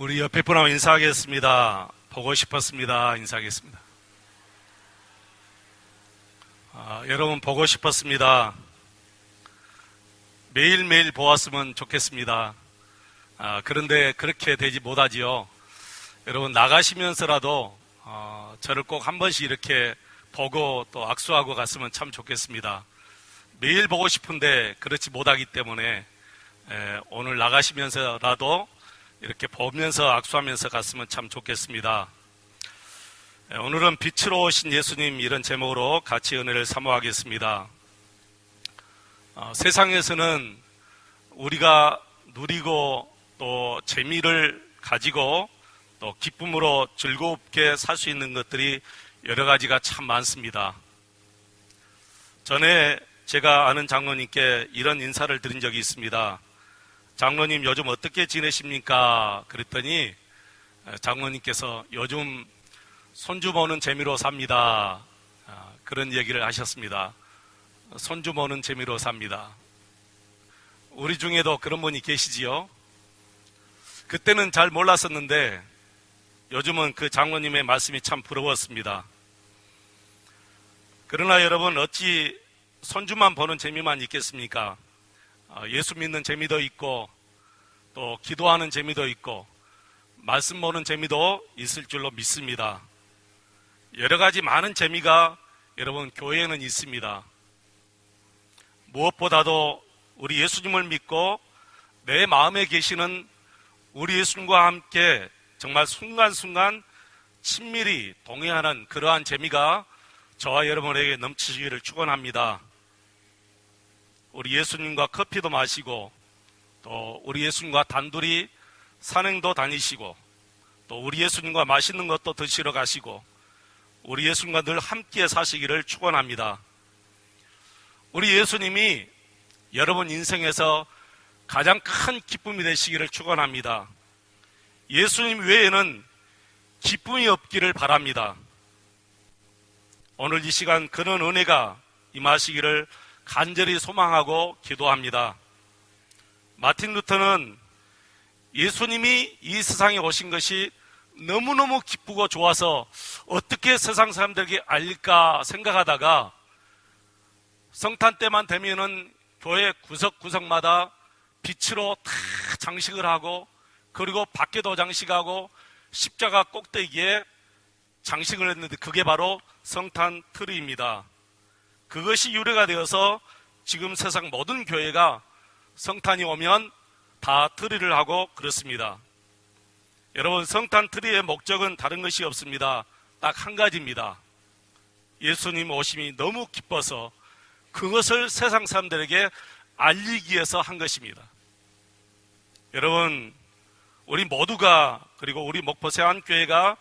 우리 옆에 분하고 인사하겠습니다. 보고 싶었습니다. 인사하겠습니다. 아, 여러분 보고 싶었습니다. 매일매일 보았으면 좋겠습니다. 아, 그런데 그렇게 되지 못하지요. 여러분 나가시면서라도 어, 저를 꼭 한 번씩 이렇게 보고 또 악수하고 갔으면 참 좋겠습니다. 매일 보고 싶은데 그렇지 못하기 때문에 에, 오늘 나가시면서라도 이렇게 보면서 악수하면서 갔으면 참 좋겠습니다. 에, 오늘은 빛으로 오신 예수님 이런 제목으로 같이 은혜를 사모하겠습니다. 어, 세상에서는 우리가 누리고 또 재미를 가지고 또 기쁨으로 즐겁게 살 수 있는 것들이 여러 가지가 참 많습니다. 전에 제가 아는 장로님께 이런 인사를 드린 적이 있습니다. 장로님 요즘 어떻게 지내십니까? 그랬더니 장로님께서 요즘 손주 보는 재미로 삽니다. 아, 그런 얘기를 하셨습니다. 손주 보는 재미로 삽니다. 우리 중에도 그런 분이 계시지요? 그때는 잘 몰랐었는데 요즘은 그 장로님의 말씀이 참 부러웠습니다. 그러나 여러분 어찌 손주만 보는 재미만 있겠습니까? 어, 예수 믿는 재미도 있고 또 기도하는 재미도 있고 말씀 보는 재미도 있을 줄로 믿습니다. 여러 가지 많은 재미가 여러분 교회에는 있습니다. 무엇보다도 우리 예수님을 믿고 내 마음에 계시는 우리 예수님과 함께 정말 순간순간 친밀히 동행하는 그러한 재미가 저와 여러분에게 넘치기를 축원합니다. 우리 예수님과 커피도 마시고 또 우리 예수님과 단둘이 산행도 다니시고 또 우리 예수님과 맛있는 것도 드시러 가시고 우리 예수님과 늘 함께 사시기를 축원합니다. 우리 예수님이 여러분 인생에서 가장 큰 기쁨이 되시기를 축원합니다. 예수님 외에는 기쁨이 없기를 바랍니다. 오늘 이 시간 그런 은혜가 임하시기를 간절히 소망하고 기도합니다. 마틴 루터는 예수님이 이 세상에 오신 것이 너무너무 기쁘고 좋아서 어떻게 세상 사람들에게 알릴까 생각하다가 성탄 때만 되면은 교회 구석구석마다 빛으로 다 장식을 하고 그리고 밖에도 장식하고 십자가 꼭대기에 장식을 했는데 그게 바로 성탄 트리입니다. 그것이 유래가 되어서 지금 세상 모든 교회가 성탄이 오면 다 트리를 하고 그렇습니다. 여러분 성탄 트리의 목적은 다른 것이 없습니다. 딱 한 가지입니다. 예수님 오심이 너무 기뻐서 그것을 세상 사람들에게 알리기 위해서 한 것입니다. 여러분 우리 모두가 그리고 우리 목포 세안교회가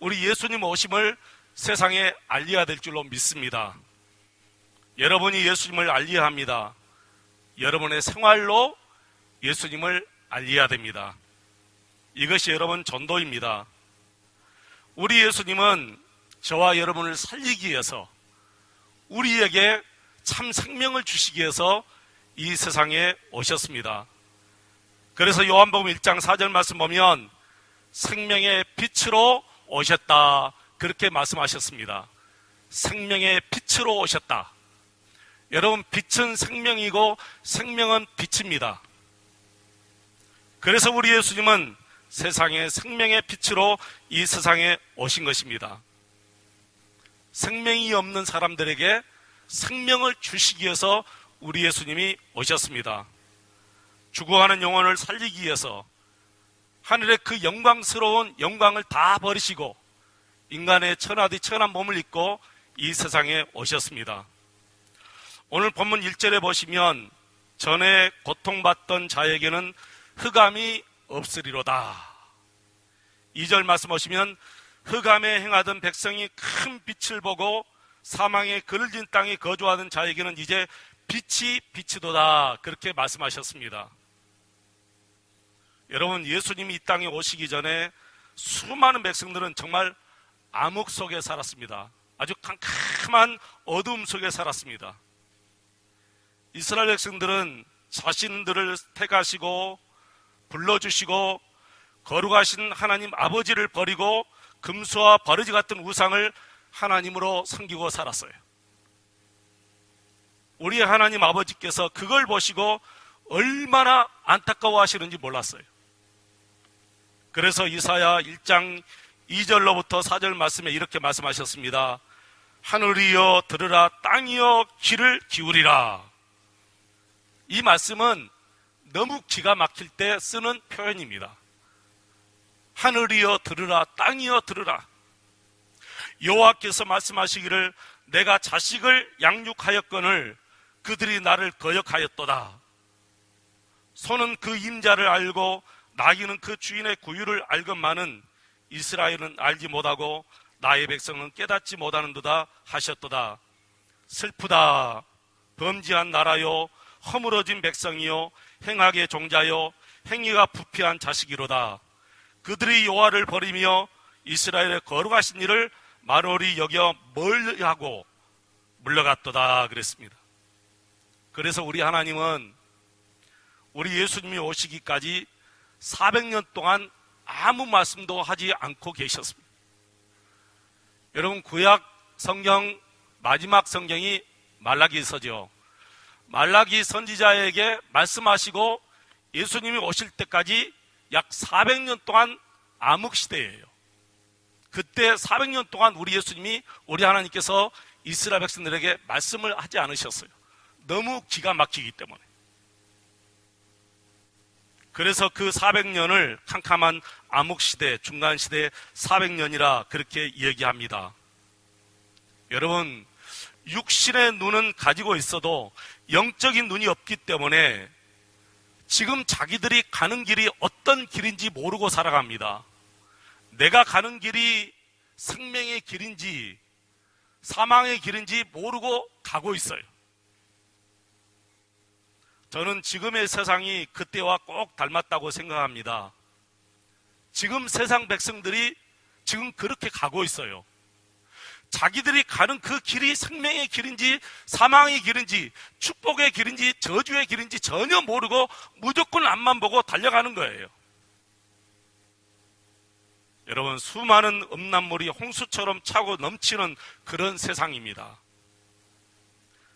우리 예수님 오심을 세상에 알려야 될 줄로 믿습니다. 여러분이 예수님을 알려야 합니다. 여러분의 생활로 예수님을 알려야 됩니다. 이것이 여러분 전도입니다. 우리 예수님은 저와 여러분을 살리기 위해서 우리에게 참 생명을 주시기 위해서 이 세상에 오셨습니다. 그래서 요한복음 1장 4절 말씀 보면 생명의 빛으로 오셨다. 그렇게 말씀하셨습니다. 생명의 빛으로 오셨다. 여러분, 빛은 생명이고 생명은 빛입니다. 그래서 우리 예수님은 세상의 생명의 빛으로 이 세상에 오신 것입니다. 생명이 없는 사람들에게 생명을 주시기 위해서 우리 예수님이 오셨습니다. 죽어가는 영혼을 살리기 위해서 하늘의 그 영광스러운 영광을 다 버리시고 인간의 천하디 천한 몸을 입고 이 세상에 오셨습니다. 오늘 본문 1절에 보시면 전에 고통받던 자에게는 흑암이 없으리로다. 2절 말씀 보시면 흑암에 행하던 백성이 큰 빛을 보고 사망의 그늘진 땅에 거주하던 자에게는 이제 빛이 빛이도다. 그렇게 말씀하셨습니다. 여러분, 예수님이 이 땅에 오시기 전에 수많은 백성들은 정말 암흑 속에 살았습니다. 아주 캄캄한 어둠 속에 살았습니다. 이스라엘 백성들은 자신들을 택하시고 불러주시고 거룩하신 하나님 아버지를 버리고 금수와 버르지 같은 우상을 하나님으로 섬기고 살았어요. 우리 하나님 아버지께서 그걸 보시고 얼마나 안타까워 하시는지 몰랐어요. 그래서 이사야 1장 2절로부터 4절 말씀에 이렇게 말씀하셨습니다. 하늘이여 들으라 땅이여 귀를 기울이라. 이 말씀은 너무 기가 막힐 때 쓰는 표현입니다. 하늘이여 들으라 땅이여 들으라. 여호와께서 말씀하시기를 내가 자식을 양육하였거늘 그들이 나를 거역하였도다. 손은 그 임자를 알고 나귀는 그 주인의 구유를 알건만은 이스라엘은 알지 못하고 나의 백성은 깨닫지 못하는도다 하셨도다. 슬프다. 범지한 나라요 허물어진 백성이요 행악의 종자요 행위가 부패한 자식이로다. 그들이 여호와를 버리며 이스라엘의 거룩하신 일을 말월이 여겨 멀리하고 물러갔도다 그랬습니다. 그래서 우리 하나님은 우리 예수님이 오시기까지 400년 동안 아무 말씀도 하지 않고 계셨습니다. 여러분 구약 성경 마지막 성경이 말라기서죠. 말라기 선지자에게 말씀하시고 예수님이 오실 때까지 약 400년 동안 암흑 시대예요. 그때 400년 동안 우리 예수님이 우리 하나님께서 이스라엘 백성들에게 말씀을 하지 않으셨어요. 너무 기가 막히기 때문에. 그래서 그 400년을 캄캄한 암흑 시대, 중간 시대 400년이라 그렇게 얘기합니다. 여러분, 육신의 눈은 가지고 있어도 영적인 눈이 없기 때문에 지금 자기들이 가는 길이 어떤 길인지 모르고 살아갑니다. 내가 가는 길이 생명의 길인지 사망의 길인지 모르고 가고 있어요. 저는 지금의 세상이 그때와 꼭 닮았다고 생각합니다. 지금 세상 백성들이 지금 그렇게 가고 있어요. 자기들이 가는 그 길이 생명의 길인지 사망의 길인지 축복의 길인지 저주의 길인지 전혀 모르고 무조건 앞만 보고 달려가는 거예요. 여러분 수많은 음란물이 홍수처럼 차고 넘치는 그런 세상입니다.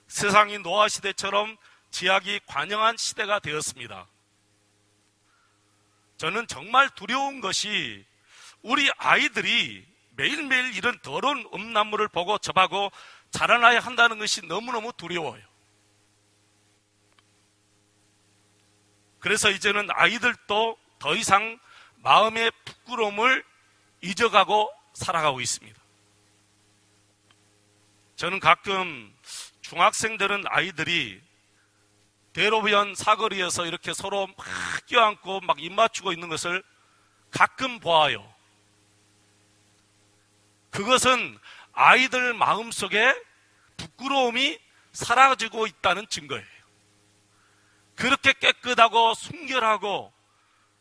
세상이 노아 시대처럼 지약이 관영한 시대가 되었습니다. 저는 정말 두려운 것이 우리 아이들이 매일매일 이런 더러운 음란물을 보고 접하고 자라나야 한다는 것이 너무너무 두려워요. 그래서 이제는 아이들도 더 이상 마음의 부끄러움을 잊어가고 살아가고 있습니다. 저는 가끔 중학생들은 아이들이 대로변 사거리에서 이렇게 서로 막 껴안고 막 입맞추고 있는 것을 가끔 보아요. 그것은 아이들 마음속에 부끄러움이 사라지고 있다는 증거예요. 그렇게 깨끗하고 순결하고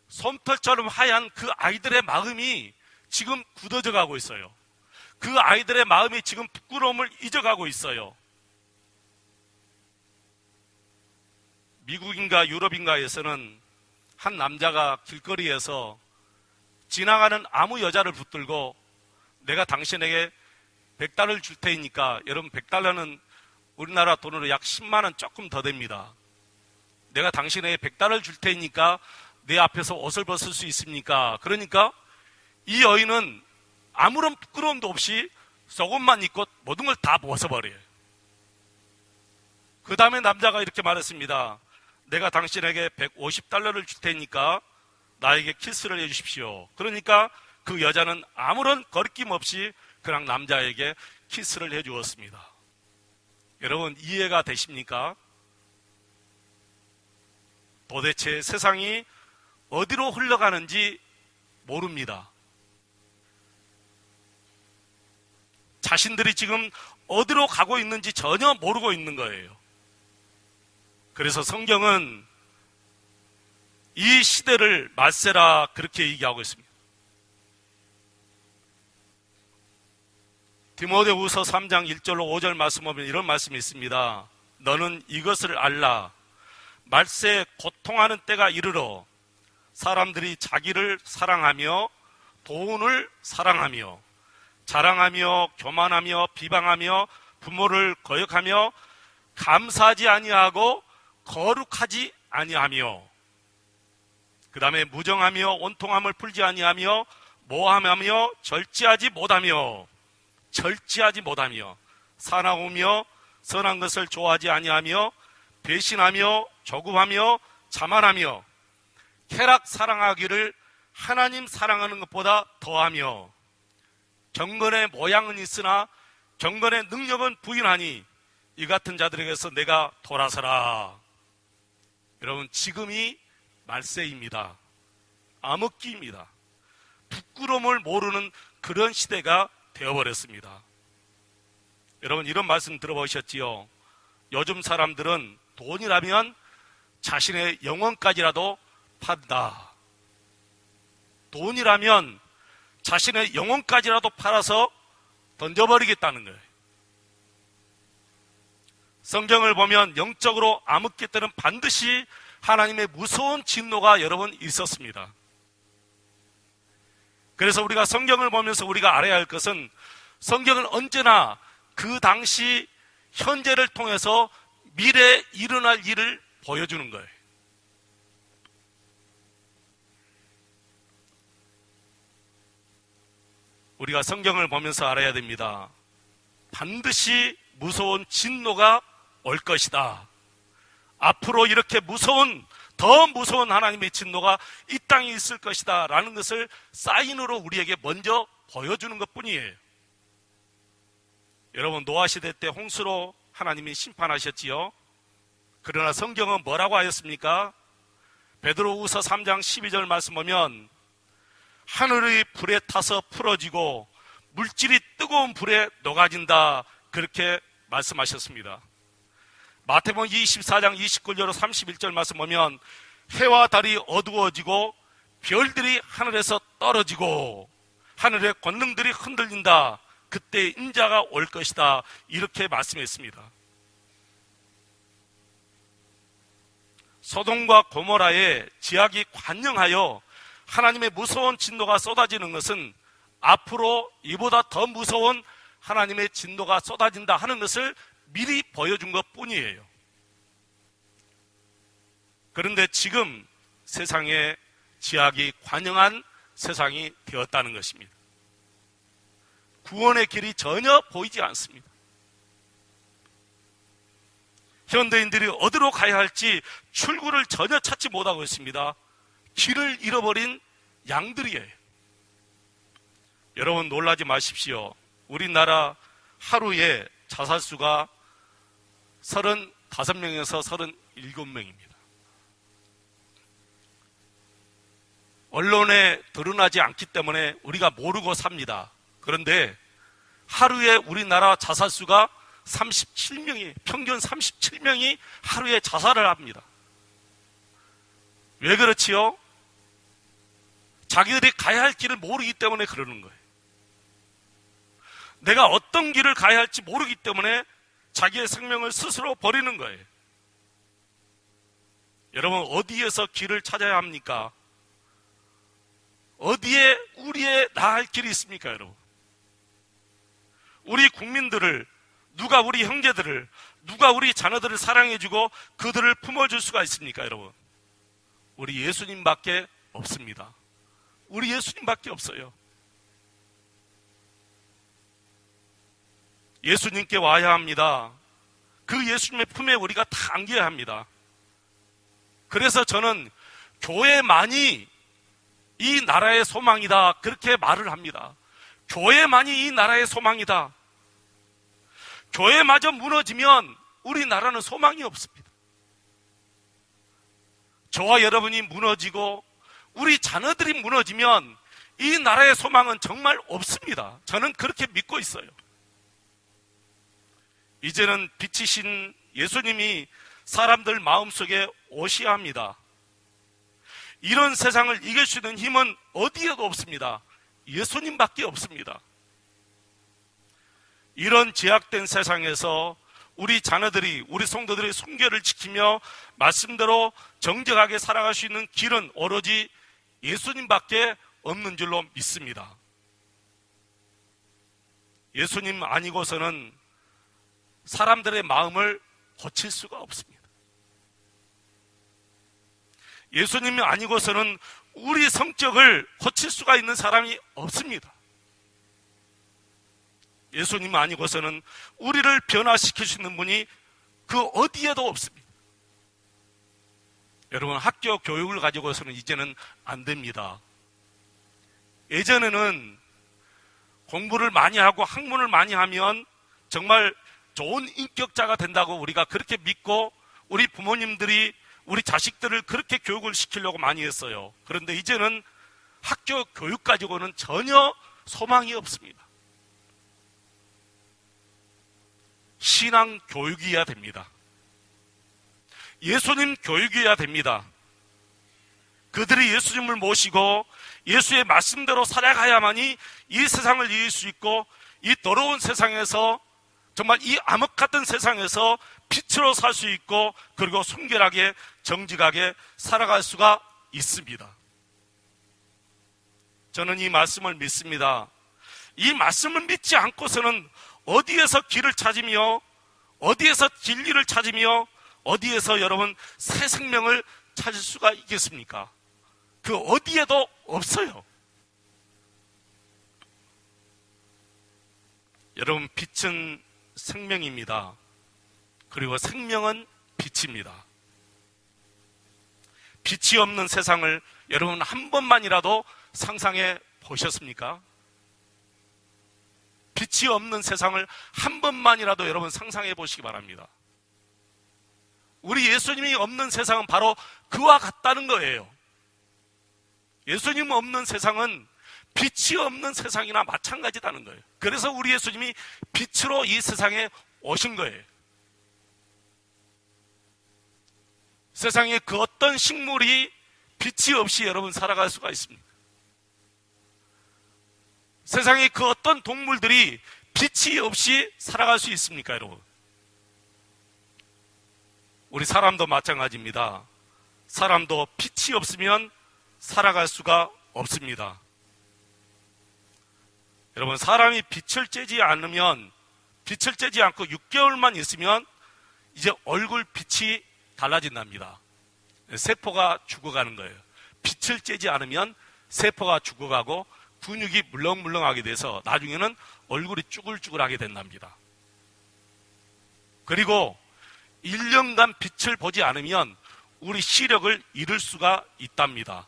솜털처럼 하얀 그 아이들의 마음이 지금 굳어져 가고 있어요. 그 아이들의 마음이 지금 부끄러움을 잊어가고 있어요. 미국인가 유럽인가에서는 한 남자가 길거리에서 지나가는 아무 여자를 붙들고 내가 당신에게 100달러를 줄 테니까 여러분 100달러는 우리나라 돈으로 약 10만 원 조금 더 됩니다. 내가 당신에게 100달러를 줄 테니까 내 앞에서 옷을 벗을 수 있습니까? 그러니까 이 여인은 아무런 부끄러움도 없이 속옷만 입고 모든 걸 다 벗어버려요. 그 다음에 남자가 이렇게 말했습니다. 내가 당신에게 150달러를 줄 테니까 나에게 키스를 해주십시오. 그러니까 그 여자는 아무런 거리낌 없이 그냥 남자에게 키스를 해 주었습니다. 여러분 이해가 되십니까? 도대체 세상이 어디로 흘러가는지 모릅니다. 자신들이 지금 어디로 가고 있는지 전혀 모르고 있는 거예요. 그래서 성경은 이 시대를 말세라 그렇게 얘기하고 있습니다. 디모데후서 3장 1절로 5절 말씀 보면 이런 말씀이 있습니다. 너는 이것을 알라. 말세 고통하는 때가 이르러 사람들이 자기를 사랑하며 돈을 사랑하며 자랑하며 교만하며 비방하며 부모를 거역하며 감사하지 아니하고 거룩하지 아니하며 그 다음에 무정하며 온통함을 풀지 아니하며 모함하며 절제하지 못하며 절제하지 못하며 사나우며 선한 것을 좋아하지 아니하며 배신하며 조급하며 자만하며 쾌락 사랑하기를 하나님 사랑하는 것보다 더하며 경건의 모양은 있으나 경건의 능력은 부인하니 이 같은 자들에게서 내가 돌아서라. 여러분 지금이 말세입니다. 암흑기입니다. 부끄러움을 모르는 그런 시대가 되어버렸습니다. 여러분 이런 말씀 들어보셨지요? 요즘 사람들은 돈이라면 자신의 영혼까지라도 판다. 돈이라면 자신의 영혼까지라도 팔아서 던져버리겠다는 거예요. 성경을 보면 영적으로 암흑기 때는 반드시 하나님의 무서운 진노가 여러분 있었습니다. 그래서 우리가 성경을 보면서 우리가 알아야 할 것은 성경은 언제나 그 당시 현재를 통해서 미래에 일어날 일을 보여주는 거예요. 우리가 성경을 보면서 알아야 됩니다. 반드시 무서운 진노가 올 것이다. 앞으로 이렇게 무서운, 더 무서운 하나님의 진노가 이 땅에 있을 것이다. 라는 것을 사인으로 우리에게 먼저 보여주는 것 뿐이에요. 여러분, 노아 시대 때 홍수로 하나님이 심판하셨지요? 그러나 성경은 뭐라고 하였습니까? 베드로 우서 3장 12절 말씀 보면 하늘의 불에 타서 풀어지고 물질이 뜨거운 불에 녹아진다. 그렇게 말씀하셨습니다. 마태복음 24장 29절로 31절 말씀 보면 해와 달이 어두워지고 별들이 하늘에서 떨어지고 하늘의 권능들이 흔들린다. 그때 인자가 올 것이다. 이렇게 말씀했습니다. 소돔과 고모라의 지약이 관영하여 하나님의 무서운 진노가 쏟아지는 것은 앞으로 이보다 더 무서운 하나님의 진노가 쏟아진다 하는 것을 미리 보여준 것 뿐이에요. 그런데 지금 세상에 지약이 관영한 세상이 되었다는 것입니다. 구원의 길이 전혀 보이지 않습니다. 현대인들이 어디로 가야 할지 출구를 전혀 찾지 못하고 있습니다. 길을 잃어버린 양들이에요. 여러분 놀라지 마십시오. 우리나라 하루에 자살수가 35명에서 37명입니다. 언론에 드러나지 않기 때문에 우리가 모르고 삽니다. 그런데 하루에 우리나라 자살수가 37명이, 평균 37명이 하루에 자살을 합니다. 왜 그렇지요? 자기들이 가야 할 길을 모르기 때문에 그러는 거예요. 내가 어떤 길을 가야 할지 모르기 때문에 자기의 생명을 스스로 버리는 거예요. 여러분, 어디에서 길을 찾아야 합니까? 어디에 우리의 나을 길이 있습니까, 여러분? 우리 국민들을, 누가 우리 형제들을, 누가 우리 자녀들을 사랑해주고 그들을 품어줄 수가 있습니까, 여러분? 우리 예수님밖에 없습니다. 우리 예수님밖에 없어요. 예수님께 와야 합니다. 그 예수님의 품에 우리가 다 안겨야 합니다. 그래서 저는 교회만이 이 나라의 소망이다. 그렇게 말을 합니다. 교회만이 이 나라의 소망이다. 교회마저 무너지면 우리나라는 소망이 없습니다. 저와 여러분이 무너지고 우리 자녀들이 무너지면 이 나라의 소망은 정말 없습니다. 저는 그렇게 믿고 있어요. 이제는 빛이신 예수님이 사람들 마음속에 오셔야 합니다. 이런 세상을 이길 수 있는 힘은 어디에도 없습니다. 예수님밖에 없습니다. 이런 제약된 세상에서 우리 자녀들이 우리 성도들의 순결을 지키며 말씀대로 정직하게 살아갈 수 있는 길은 오로지 예수님밖에 없는 줄로 믿습니다. 예수님 아니고서는 사람들의 마음을 고칠 수가 없습니다. 예수님이 아니고서는 우리 성격을 고칠 수가 있는 사람이 없습니다. 예수님 아니고서는 우리를 있는 분이 그 어디에도 없습니다. 여러분 학교 교육을 가지고서는 이제는 안 됩니다. 예전에는 공부를 많이 하고 학문을 많이 하면 정말 좋은 인격자가 된다고 우리가 그렇게 믿고 우리 부모님들이 우리 자식들을 그렇게 교육을 시키려고 많이 했어요. 그런데 이제는 학교 교육 가지고는 전혀 소망이 없습니다. 신앙 교육이어야 됩니다. 예수님 교육이어야 됩니다. 그들이 예수님을 모시고 예수의 말씀대로 살아가야만이 이 세상을 이길 수 있고 이 더러운 세상에서 정말 이 암흑 같은 세상에서 빛으로 살 수 있고 그리고 순결하게 정직하게 살아갈 수가 있습니다. 저는 이 말씀을 믿습니다. 이 말씀을 믿지 않고서는 어디에서 길을 찾으며 어디에서 진리를 찾으며 어디에서 여러분 새 생명을 찾을 수가 있겠습니까? 그 어디에도 없어요. 여러분 빛은 생명입니다. 그리고 생명은 빛입니다. 빛이 없는 세상을 여러분 한 번만이라도 상상해 보셨습니까? 빛이 없는 세상을 한 번만이라도 여러분 상상해 보시기 바랍니다. 우리 예수님이 없는 세상은 바로 그와 같다는 거예요. 예수님 없는 세상은 빛이 없는 세상이나 마찬가지다는 거예요. 그래서 우리 예수님이 빛으로 이 세상에 오신 거예요. 세상에 그 어떤 식물이 빛이 없이 여러분 살아갈 수가 있습니다. 세상에 그 어떤 동물들이 빛이 없이 살아갈 수 있습니까, 여러분? 우리 사람도 마찬가지입니다. 사람도 빛이 없으면 살아갈 수가 없습니다. 여러분, 사람이 빛을 쬐지 않으면, 빛을 쬐지 않고 6개월만 있으면 이제 얼굴 빛이 달라진답니다. 세포가 죽어가는 거예요. 빛을 쬐지 않으면 세포가 죽어가고 근육이 물렁물렁하게 돼서 나중에는 얼굴이 쭈글쭈글하게 된답니다. 그리고 1년간 빛을 보지 않으면 우리 시력을 잃을 수가 있답니다.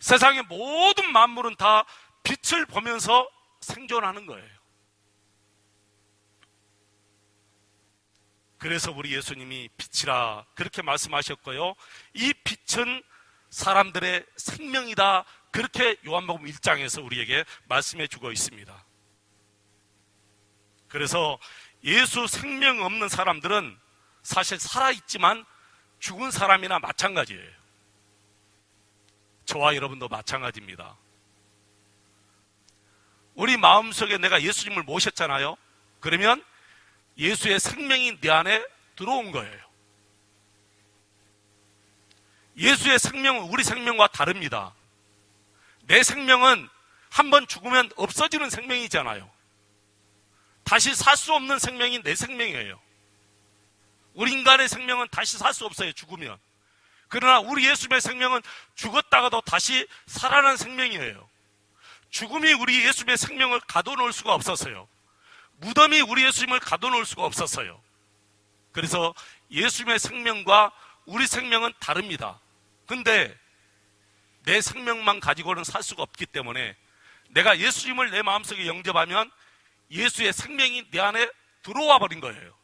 세상의 모든 만물은 다 빛을 보면서 생존하는 거예요. 그래서 우리 예수님이 빛이라 그렇게 말씀하셨고요. 이 빛은 사람들의 생명이다. 그렇게 요한복음 1장에서 우리에게 말씀해 주고 있습니다. 그래서 예수 생명 없는 사람들은 사실 살아있지만 죽은 사람이나 마찬가지예요. 저와 여러분도 마찬가지입니다. 우리 마음속에 내가 예수님을 모셨잖아요. 그러면 예수의 생명이 내 안에 들어온 거예요. 예수의 생명은 우리 생명과 다릅니다. 내 생명은 한 번 죽으면 없어지는 생명이잖아요. 다시 살 수 없는 생명이 내 생명이에요. 우리 인간의 생명은 다시 살 수 없어요, 죽으면. 그러나 우리 예수님의 생명은 죽었다가도 다시 살아난 생명이에요. 죽음이 우리 예수님의 생명을 가둬놓을 수가 없었어요. 무덤이 우리 예수님을 가둬놓을 수가 없었어요. 그래서 예수님의 생명과 우리 생명은 다릅니다. 근데 내 생명만 가지고는 살 수가 없기 때문에 내가 예수님을 내 마음속에 영접하면 예수의 생명이 내 안에 들어와 버린 거예요.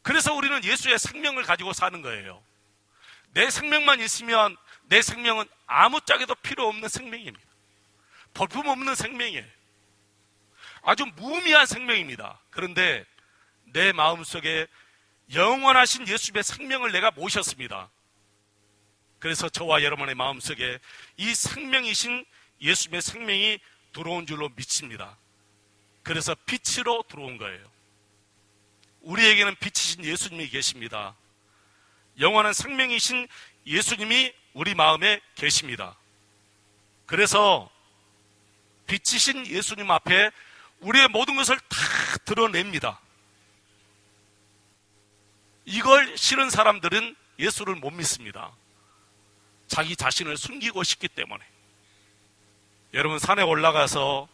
그래서 우리는 예수의 생명을 가지고 사는 거예요. 내 생명만 있으면 내 생명은 아무짝에도 필요 없는 생명입니다. 볼품 없는 생명이에요. 아주 무의미한 생명입니다. 그런데 내 마음속에 영원하신 예수님의 생명을 내가 모셨습니다. 그래서 저와 여러분의 마음속에 이 생명이신 예수님의 생명이 들어온 줄로 믿습니다. 그래서 빛으로 들어온 거예요. 우리에게는 빛이신 예수님이 계십니다. 영원한 생명이신 예수님이 우리 마음에 계십니다. 그래서 빛이신 예수님 앞에 우리의 모든 것을 다 드러냅니다. 이걸 싫은 사람들은 예수를 못 믿습니다. 자기 자신을 숨기고 싶기 때문에. 여러분, 산에 올라가서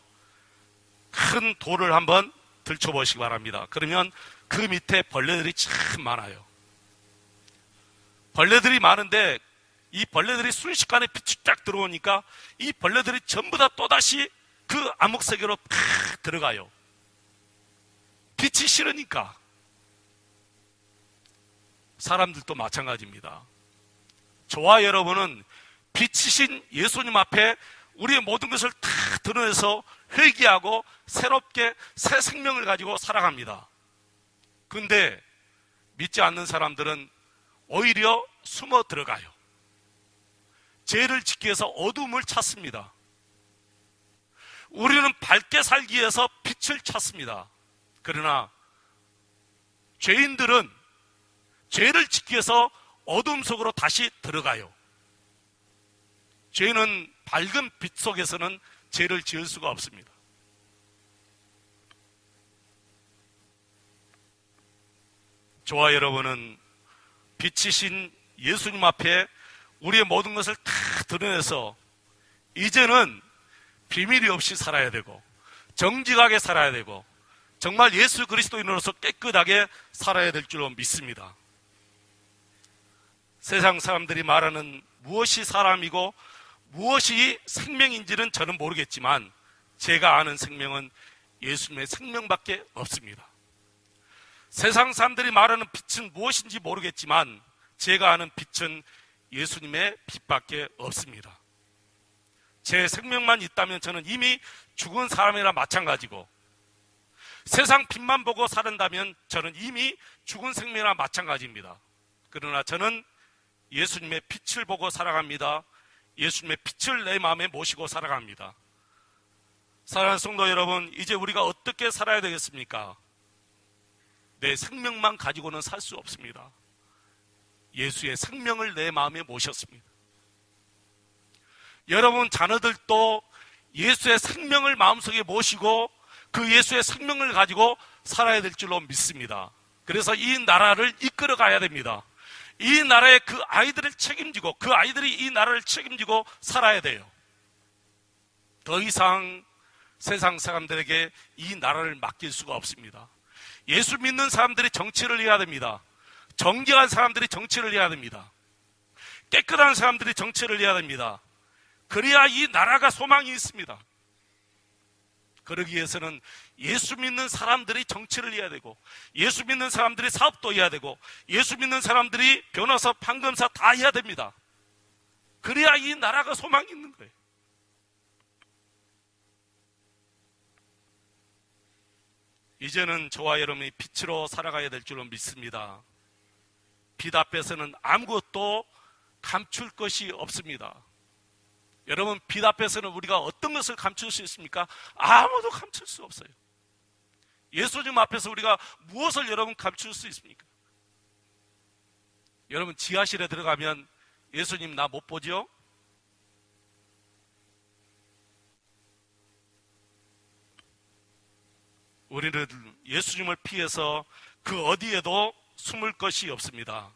큰 돌을 한번 들춰보시기 바랍니다. 그러면 그 밑에 벌레들이 참 많아요. 벌레들이 많은데 이 벌레들이 순식간에 빛이 쫙 들어오니까 이 벌레들이 전부 다 또다시 그 암흑 세계로 팍 들어가요. 빛이 싫으니까. 사람들도 마찬가지입니다. 저와 여러분은 빛이신 예수님 앞에 우리의 모든 것을 다 드러내서 회개하고 새롭게 새 생명을 가지고 살아갑니다. 근데 믿지 않는 사람들은 오히려 숨어 들어가요. 죄를 짓기 위해서 어둠을 찾습니다. 우리는 밝게 살기 위해서 빛을 찾습니다. 그러나 죄인들은 죄를 짓기 위해서 어둠 속으로 다시 들어가요. 죄는 밝은 빛 속에서는 죄를 지을 수가 없습니다. 저와 여러분은 빛이신 예수님 앞에 우리의 모든 것을 다 드러내서 이제는 비밀이 없이 살아야 되고 정직하게 살아야 되고 정말 예수 그리스도인으로서 깨끗하게 살아야 될 줄로 믿습니다. 세상 사람들이 말하는 무엇이 사람이고 무엇이 생명인지는 저는 모르겠지만 제가 아는 생명은 예수님의 생명밖에 없습니다. 세상 사람들이 말하는 빛은 무엇인지 모르겠지만 제가 아는 빛은 예수님의 빛밖에 없습니다. 제 생명만 있다면 저는 이미 죽은 사람이라 마찬가지고 세상 빛만 보고 살은다면 저는 이미 죽은 생명이라 마찬가지입니다. 그러나 저는 예수님의 빛을 보고 살아갑니다. 예수님의 빛을 내 마음에 모시고 살아갑니다. 사랑하는 성도 여러분, 이제 우리가 어떻게 살아야 되겠습니까? 내 생명만 가지고는 살 수 없습니다. 예수의 생명을 내 마음에 모셨습니다. 여러분 자녀들도 예수의 생명을 마음속에 모시고 그 예수의 생명을 가지고 살아야 될 줄로 믿습니다. 그래서 이 나라를 이끌어 가야 됩니다. 이 나라의 그 아이들을 책임지고 그 아이들이 이 나라를 책임지고 살아야 돼요. 더 이상 세상 사람들에게 이 나라를 맡길 수가 없습니다. 예수 믿는 사람들이 정치를 해야 됩니다. 정직한 사람들이 정치를 해야 됩니다. 깨끗한 사람들이 정치를 해야 됩니다. 그래야 이 나라가 소망이 있습니다. 그러기 위해서는 예수 믿는 사람들이 정치를 해야 되고, 예수 믿는 사람들이 사업도 해야 되고, 예수 믿는 사람들이 변호사, 판검사 다 해야 됩니다. 그래야 이 나라가 소망이 있는 거예요. 이제는 저와 여러분이 빛으로 살아가야 될 줄로 믿습니다. 빛 앞에서는 아무것도 감출 것이 없습니다. 여러분, 빛 앞에서는 우리가 어떤 것을 감출 수 있습니까? 아무도 감출 수 없어요. 예수님 앞에서 우리가 무엇을 여러분 감출 수 있습니까? 여러분, 지하실에 들어가면 예수님 나 못 보죠? 우리는 예수님을 피해서 그 어디에도 숨을 것이 없습니다.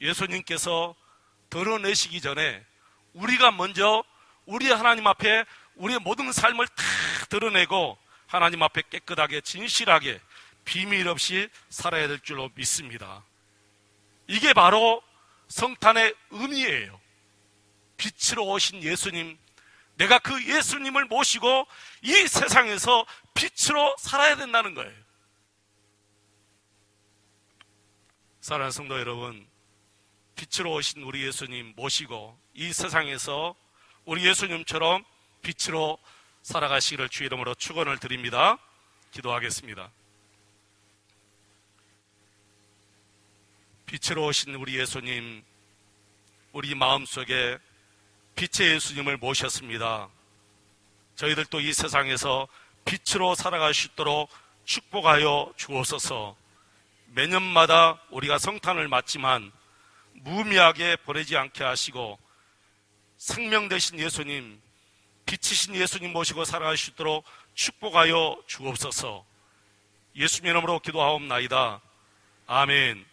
예수님께서 드러내시기 전에 우리가 먼저 우리 하나님 앞에 우리의 모든 삶을 다 드러내고 하나님 앞에 깨끗하게 진실하게 비밀 없이 살아야 될 줄로 믿습니다. 이게 바로 성탄의 의미예요. 빛으로 오신 예수님, 내가 그 예수님을 모시고 이 세상에서 빛으로 살아야 된다는 거예요. 사랑하는 성도 여러분, 빛으로 오신 우리 예수님 모시고 이 세상에서 우리 예수님처럼 빛으로 살아가시기를 주 이름으로 축원을 드립니다. 기도하겠습니다. 빛으로 오신 우리 예수님, 우리 마음속에 빛의 예수님을 모셨습니다. 저희들도 이 세상에서 빛으로 살아갈 수 있도록 축복하여 주옵소서. 매년마다 우리가 성탄을 맞지만 무미하게 보내지 않게 하시고 생명 되신 예수님, 빛이신 예수님 모시고 살아갈 수 있도록 축복하여 주옵소서. 예수님 이름으로 기도하옵나이다. 아멘.